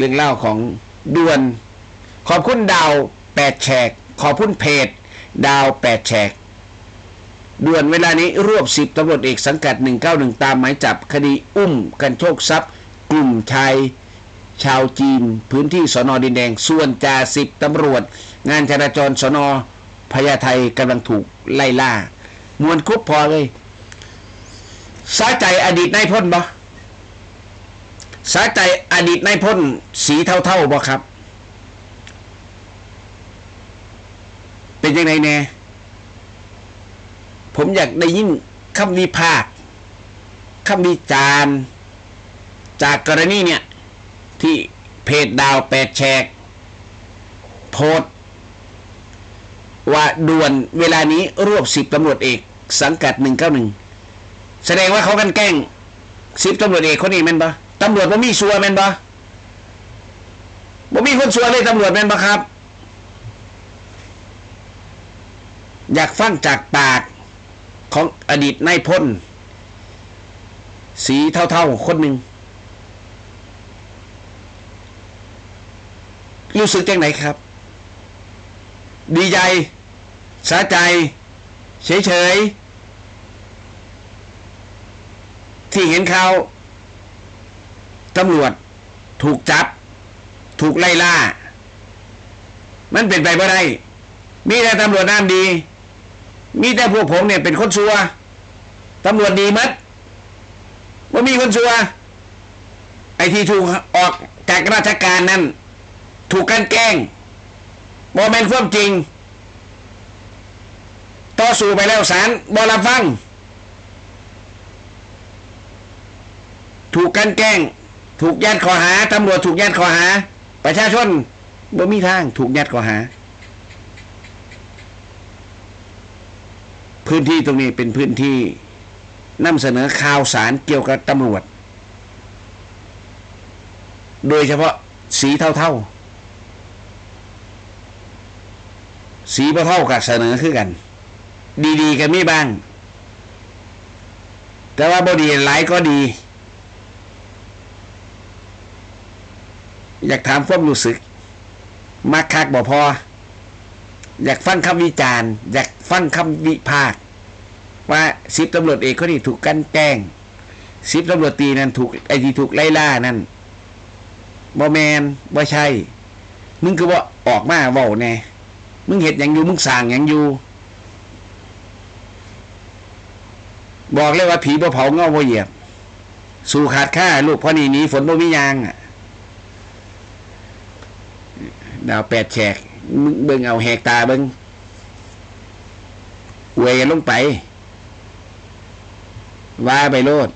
เรื่องเล่าของด่วน ขอบคุณดาวแปดแฉก ขอบคุณเพจ ดาวแปดแฉกด่วนเวลานี้รวบสิบตำรวจเอกสังกัด 191 ตามหมายจับคดีอุ้มกันโชคทรัพย์ กลุ่มชายชาวจีน พื้นที่สนดินแดง ส่วนจ่าสิบตำรวจ งานจราจรสนพญาไทกำลังถูกไล่ล่า มวนคุบพอเลยสาใจอดีตนายพ้นบ่ สาใจอดีตนายพ้นสีเท่าๆบ่ครับ เป็นยังไงแน่ผมอยากได้ยินคำวิพากษ์คำวิจารณ์จากกรณีเนี่ย ที่เพจดาวแปดแชกโพสว่าด่วนเวลานี้รวบสิบตำรวจเอก สังกัดหนึ่งเก้าหนึ่งแสดงว่าเขากันแกล้งสิบตำรวจเอกคนนี้แม่นปะ ตำรวจบ่มีสัวแม่นปะบ่มีคนสัวเลยตำรวจแม่นปะครับ อยากฟังจากปากของอดีตนายพลสีเท่าๆคนหนึ่งรู้สึกจังไหนครับ ดีใจสาใจ เฉยๆ ที่เห็นเขา ตำรวจ ถูกจับ ถูกไล่ล่า มันเป็นไปไม่ได้ มีแต่ตำรวจน้ำดี มีแต่พวกผมเนี่ยเป็นคนชัวตำรวจดีมัดว่ามีคนชัวไอ้ที่ถูกออกจากราชการนั้น ถูกกันแกล้งบอแมนความจริง ต่อสู้ไปแล้วศาลบอรับฟัง ถูกกันแกล้ง ถูกยัดข้อหาตำรวจถูกยัดข้อหา ประชาชนบ่มีทางถูกยัดข้อหา พื้นที่ตรงนี้เป็นพื้นที่นำเสนอข่าวสารเกี่ยวกับตำรวจ โดยเฉพาะสีเท่าๆ สีเท่ากับเสนอคือกัน ดีๆกันมีบ้าง แต่ว่าบดีหลายก็ดี อยากถามความรู้สึก มักคักบ่พอ อยากฟังคำวิจารณ์ อยากฟังคำวิพากษ์ว่าสิบตำรวจเอกคนนี้ถูกกันแกล้งสิบตำรวจตีนั้นถูกไอ้ที่ถูกไล่ล่านั่นบ่แมนบ่ใช่ มึงก็ว่าออกมาเว้าแน่มึงเห็ดหยังอยู่ มึงสั่งหยังอยู่ บอกเลยว่าผีบ่เผาเงาบ่เหยียบ สู่ขาดค่าลูกพ่อนี่หนีฝนบ่มียางอะ ดาวแปดแฉกมึงเบิ่งเอาแหกตาเบิ่งเวยลงไป ว่าไปโลด